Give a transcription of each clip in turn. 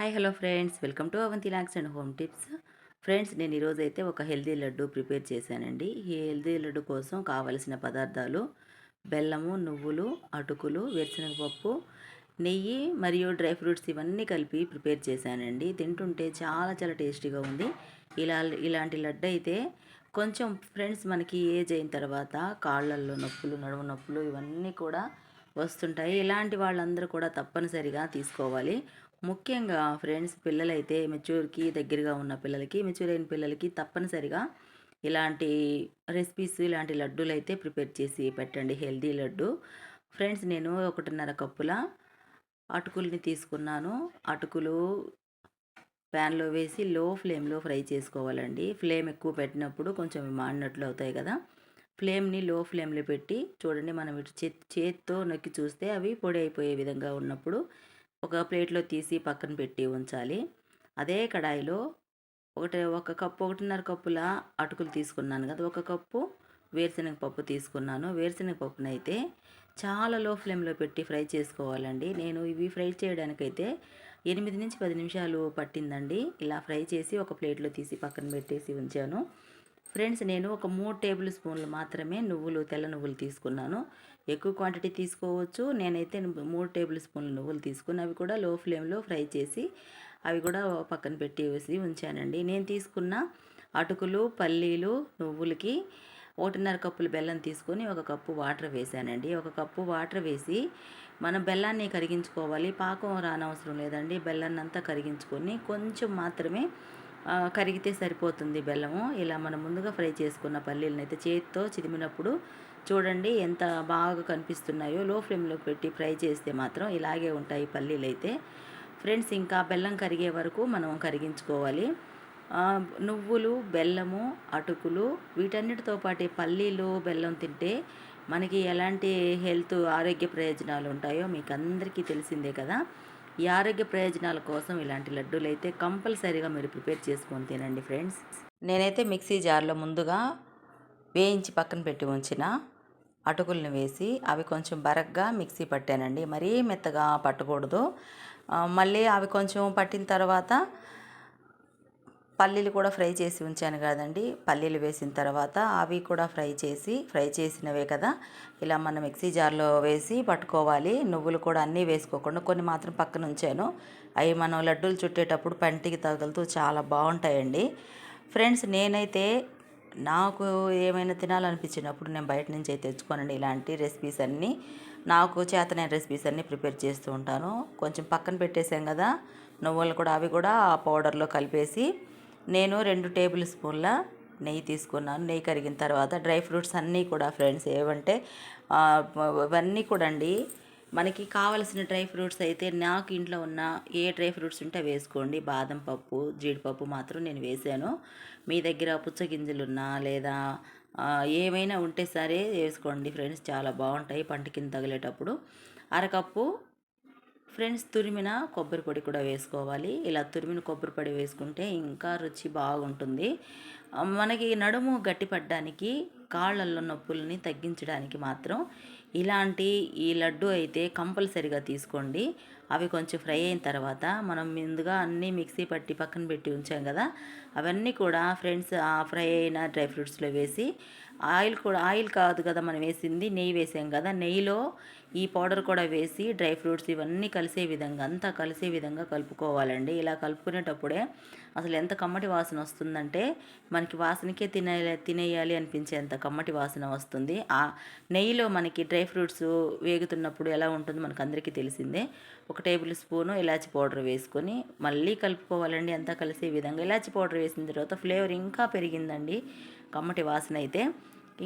Hi hello friends welcome to Avanthi looks and home tips friends నేను ఈరోజు అయితే ఒక హెల్దీ లడ్డు ప్రిపేర్ చేశానండి. ఈ హెల్దీ లడ్డు కోసం కావలసిన పదార్థాలు బెల్లము నువ్వులు అటుకులు వేరుశనగపప్పు నెయ్యి మరియు డ్రై ఫ్రూట్స్ ఇవన్నీ కలిపి ప్రిపేర్ చేశానండి. తింటుంటే చాలా చాలా టేస్టీగా ఉంది. ఇలా ఇలాంటి లడ్డు అయితే కొంచెం ఫ్రెండ్స్ మనకి ఏజ్ అయిన తర్వాత కాళ్ళల్లో నొప్పులు నడుము నొప్పులు ఇవన్నీ కూడా వస్తుంటాయి. ఇలాంటి వాళ్ళందరూ కూడా తప్పనిసరిగా తీసుకోవాలి. ముఖ్యంగా ఫ్రెండ్స్ పిల్లలైతే మెచ్యూర్కి దగ్గరగా ఉన్న పిల్లలకి మెచ్యూర్ అయిన పిల్లలకి తప్పనిసరిగా ఇలాంటి రెసిపీస్ ఇలాంటి లడ్డూలు అయితే ప్రిపేర్ చేసి పెట్టండి. హెల్దీ లడ్డు. ఫ్రెండ్స్ నేను ఒకటిన్నర కప్పుల అటుకుల్ని తీసుకున్నాను. అటుకులు ప్యాన్లో వేసి లో ఫ్లేమ్లో ఫ్రై చేసుకోవాలండి. ఫ్లేమ్ ఎక్కువ పెట్టినప్పుడు కొంచెం మాడినట్లు అవుతాయి కదా. ఫ్లేమ్ని లో ఫ్లేమ్లో పెట్టి చూడండి మనం ఇటు చేత్తో నొక్కి చూస్తే అవి పొడి అయిపోయే విధంగా ఉన్నప్పుడు ఒక ప్లేట్లో తీసి పక్కన పెట్టి ఉంచాలి. అదే కడాయిలో ఒకటి ఒక కప్పు ఒకటిన్నర కప్పుల అటుకులు తీసుకున్నాను కదా. ఒక కప్పు వేరుశనగ పప్పు తీసుకున్నాను. వేరుశనగ పప్పునైతే చాలా లో ఫ్లేమ్లో పెట్టి ఫ్రై చేసుకోవాలండి. నేను ఇవి ఫ్రై చేయడానికైతే ఎనిమిది నుంచి పది నిమిషాలు పట్టిందండి. ఇలా ఫ్రై చేసి ఒక ప్లేట్లో తీసి పక్కన పెట్టేసి ఉంచాను. ఫ్రెండ్స్ నేను ఒక మూడు టేబుల్ స్పూన్లు మాత్రమే నువ్వులు తెల్ల నువ్వులు తీసుకున్నాను. ఎక్కువ క్వాంటిటీ తీసుకోవచ్చు. నేనైతే మూడు టేబుల్ స్పూన్లు నువ్వులు తీసుకుని అవి కూడా లో ఫ్లేమ్లో ఫ్రై చేసి అవి కూడా పక్కన పెట్టేసి ఉంచానండి. నేను తీసుకున్న అటుకులు పల్లీలు నువ్వులకి ఒకటిన్నర కప్పులు బెల్లం తీసుకొని ఒక కప్పు వాటర్ వేసానండి. ఒక కప్పు వాటర్ వేసి మనం బెల్లాన్ని కరిగించుకోవాలి. పాకం రానవసరం లేదండి. బెల్లాన్ని అంతా కరిగించుకొని కొంచెం మాత్రమే కరిగితే సరిపోతుంది బెల్లము. ఇలా మనం ముందుగా ఫ్రై చేసుకున్న పల్లీలను అయితే చేతితో చిదిమినప్పుడు చూడండి ఎంత బాగా కనిపిస్తున్నాయో. లో ఫ్లేమ్లో పెట్టి ఫ్రై చేస్తే మాత్రం ఇలాగే ఉంటాయి పల్లీలు అయితే ఫ్రెండ్స్ ఇంకా బెల్లం కరిగే వరకు మనం కరిగించుకోవాలి. నువ్వులు బెల్లము అటుకులు వీటన్నిటితో పాటు పల్లీలు బెల్లం తింటే మనకి ఎలాంటి హెల్త్ ఆరోగ్య ప్రయోజనాలు ఉంటాయో మీకు అందరికీ తెలిసిందే కదా. ఈ ఆరోగ్య ప్రయోజనాల కోసం ఇలాంటి లడ్డూలు అయితే కంపల్సరీగా మీరు ప్రిపేర్ చేసుకొని తినండి ఫ్రెండ్స్. నేనైతే మిక్సీ జార్లో ముందుగా వేయించి పక్కన పెట్టి ఉంచిన అటుకులను వేసి అవి కొంచెం బరగ్గా మిక్సీ పట్టానండి. మరీ మెత్తగా పట్టకూడదు. మళ్ళీ అవి కొంచెం పట్టిన తర్వాత పల్లీలు కూడా ఫ్రై చేసి ఉంచాను కదండి. పల్లీలు వేసిన తర్వాత అవి కూడా ఫ్రై చేసి ఫ్రై చేసినవే కదా. ఇలా మనం మిక్సీ జార్లో వేసి పట్టుకోవాలి. నువ్వులు కూడా అన్నీ వేసుకోకుండా కొన్ని మాత్రం పక్కన ఉంచాను. అవి మనం లడ్డూలు చుట్టేటప్పుడు పంటికి తగులుతూ చాలా బాగుంటాయండి. ఫ్రెండ్స్ నేనైతే నాకు ఏమైనా తినాలనిపించినప్పుడు నేను బయట నుంచి అయితే తెచ్చుకోనండి ఇలాంటి రెసిపీస్ అన్నీ. నాకు చేతనైన రెసిపీస్ అన్నీ ప్రిపేర్ చేస్తూ ఉంటాను. కొంచెం పక్కన పెట్టేసాం కదా. నువ్వులు కూడా అవి కూడా ఆ పౌడర్లో కలిపేసి నేను రెండు టేబుల్ స్పూన్ల నెయ్యి తీసుకున్నాను. నెయ్యి కరిగిన తర్వాత డ్రై ఫ్రూట్స్ అన్నీ కూడా ఫ్రెండ్స్ ఏవంటే ఇవన్నీ కూడా అండి. మనకి కావలసిన డ్రై ఫ్రూట్స్ అయితే నాకు ఇంట్లో ఉన్న ఏ డ్రై ఫ్రూట్స్ ఉంటే వేసుకోండి. బాదం పప్పు జీడిపప్పు మాత్రం నేను వేసాను. మీ దగ్గర పుచ్చగింజలున్నా లేదా ఏమైనా ఉంటే సరే వేసుకోండి ఫ్రెండ్స్. చాలా బాగుంటాయి. పంట కింద తగిలేటప్పుడు అరకప్పు ఫ్రెండ్స్ తురిమిన కొబ్బరి పొడి కూడా వేసుకోవాలి. ఇలా తురిమిన కొబ్బరి పొడి వేసుకుంటే ఇంకా రుచి బాగుంటుంది. మనకి నడుము గట్టిపడడానికి కాళ్ళల్లో నొప్పుల్ని తగ్గించడానికి మాత్రం ఇలాంటి ఈ లడ్డు అయితే కంపల్సరిగా తీసుకోండి. అవి కొంచెం ఫ్రై అయిన తర్వాత మనం ముందుగా అన్నీ మిక్సీ పట్టి పక్కన పెట్టి ఉంచాం కదా అవన్నీ కూడా ఫ్రెండ్స్ ఫ్రై అయిన డ్రై ఫ్రూట్స్లో వేసి ఆయిల్ కూడా ఆయిల్ కాదు కదా మనం వేసింది నెయ్యి వేసాం కదా. నెయ్యిలో ఈ పౌడర్ కూడా వేసి డ్రై ఫ్రూట్స్ ఇవన్నీ కలిసే విధంగా అంతా కలిసే విధంగా కలుపుకోవాలండి. ఇలా కలుపుకునేటప్పుడే అసలు ఎంత కమ్మటి వాసన వస్తుందంటే మనకి వాసనకే తినే తినేయాలి అనిపించేంత కమ్మటి వాసన వస్తుంది. ఆ నెయ్యిలో మనకి డ్రై ఫ్రూట్స్ వేగుతున్నప్పుడు ఎలా ఉంటుందో మనకు అందరికీ తెలిసిందే. ఒక టేబుల్ స్పూను ఇలాచి పౌడర్ వేసుకొని మళ్ళీ కలుపుకోవాలండి. అంతా కలిసే విధంగా ఇలాచి పౌడర్ వేసిన తర్వాత ఫ్లేవర్ ఇంకా పెరిగిందండి. కమ్మటి వాసన అయితే.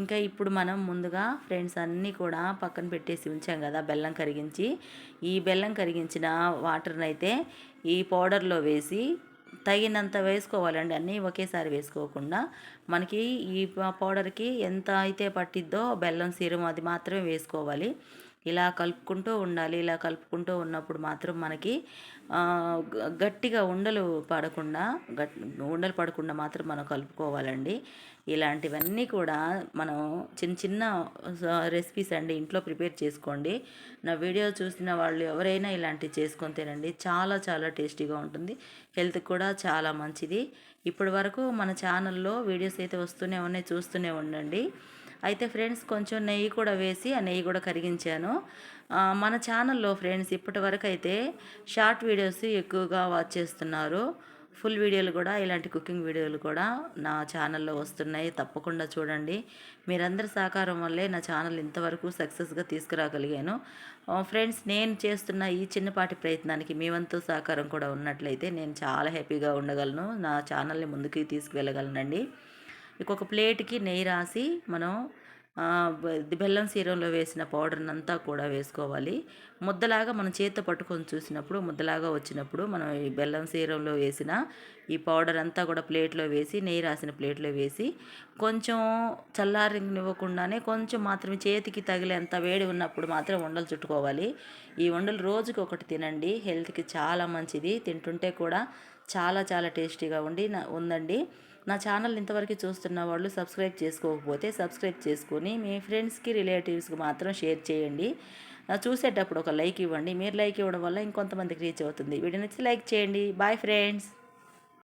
ఇంకా ఇప్పుడు మనం ముందుగా ఫ్రెండ్స్ అన్నీ కూడా పక్కన పెట్టేసి ఉంచాం కదా బెల్లం కరిగించి. ఈ బెల్లం కరిగించిన వాటర్ని అయితే ఈ పౌడర్లో వేసి తగినంత వేసుకోవాలండి. అన్నీ ఒకేసారి వేసుకోకుండా మనకి ఈ పౌడర్కి ఎంత అయితే పట్టిద్దో బెల్లం సీరం అది మాత్రమే వేసుకోవాలి. ఇలా కలుపుకుంటూ ఉండాలి ఇలా కలుపుకుంటూ ఉన్నప్పుడు మాత్రం మనకి గ- గట్టిగా ఉండలు పడకుండా గట్ ఉండలు పడకుండా మాత్రం మనం కలుపుకోవాలండి. ఇలాంటివన్నీ కూడా మనం చిన్న చిన్న రెసిపీస్ అండి ఇంట్లో ప్రిపేర్ చేసుకోండి. నా వీడియో చూసిన వాళ్ళు ఎవరైనా ఇలాంటివి చేసుకొని తినండి. చాలా చాలా టేస్టీగా ఉంటుంది. హెల్త్ కూడా చాలా మంచిది. ఇప్పటి వరకు మన ఛానల్లో వీడియోస్ అయితే వస్తూనే ఉన్నాయి చూస్తూనే ఉండండి. అయితే ఫ్రెండ్స్ కొంచెం నెయ్యి కూడా వేసి ఆ నెయ్యి కూడా కరిగించాను. మన ఛానల్లో ఫ్రెండ్స్ ఇప్పటి వరకు అయితే షార్ట్ వీడియోస్ ఎక్కువగా వాచ్ చేస్తున్నారు. ఫుల్ వీడియోలు కూడా ఇలాంటి కుకింగ్ వీడియోలు కూడా నా ఛానల్లో వస్తున్నాయి. తప్పకుండా చూడండి. మీరందరి సహకారం వల్లే నా ఛానల్ ఇంతవరకు సక్సెస్గా తీసుకురాగలిగాను. ఫ్రెండ్స్ నేను చేస్తున్న ఈ చిన్నపాటి ప్రయత్నానికి మీ వంతు సహకారం కూడా ఉన్నట్లయితే నేను చాలా హ్యాపీగా ఉండగలను. నా ఛానల్ని ముందుకు తీసుకువెళ్ళగలనండి. ఇంకొక ప్లేట్కి నెయ్యి రాసి మనం బెల్లం సీరంలో వేసిన పౌడర్ని అంతా కూడా వేసుకోవాలి. ముద్దలాగా మనం చేత పట్టుకొని చూసినప్పుడు ముద్దలాగా వచ్చినప్పుడు మనం ఈ బెల్లం సీరంలో వేసిన ఈ పౌడర్ అంతా కూడా ప్లేట్లో వేసి నెయ్యి రాసిన ప్లేట్లో వేసి కొంచెం చల్లారనివ్వకుండానే కొంచెం మాత్రమే చేతికి తగిలేంత వేడి ఉన్నప్పుడు మాత్రం ఉండలు చుట్టుకోవాలి. ఈ ఉండలు రోజుకి ఒకటి తినండి. హెల్త్కి చాలా మంచిది. తింటుంటే కూడా చాలా చాలా టేస్టీగా ఉండి ఉందండి. నా ఛానల్ ఇంతవరకు చూస్తున్న వాళ్ళు సబ్స్క్రైబ్ చేసుకోకపోతే సబ్స్క్రైబ్ చేసుకొని మీ ఫ్రెండ్స్కి రిలేటివ్స్కి మాత్రం షేర్ చేయండి. చూసేటప్పుడు ఒక లైక్ ఇవ్వండి. మీరు లైక్ ఇవ్వడం వల్ల ఇంకొంతమందికి రీచ్ అవుతుంది. వీడియో నచ్చి లైక్ చేయండి. Bye friends.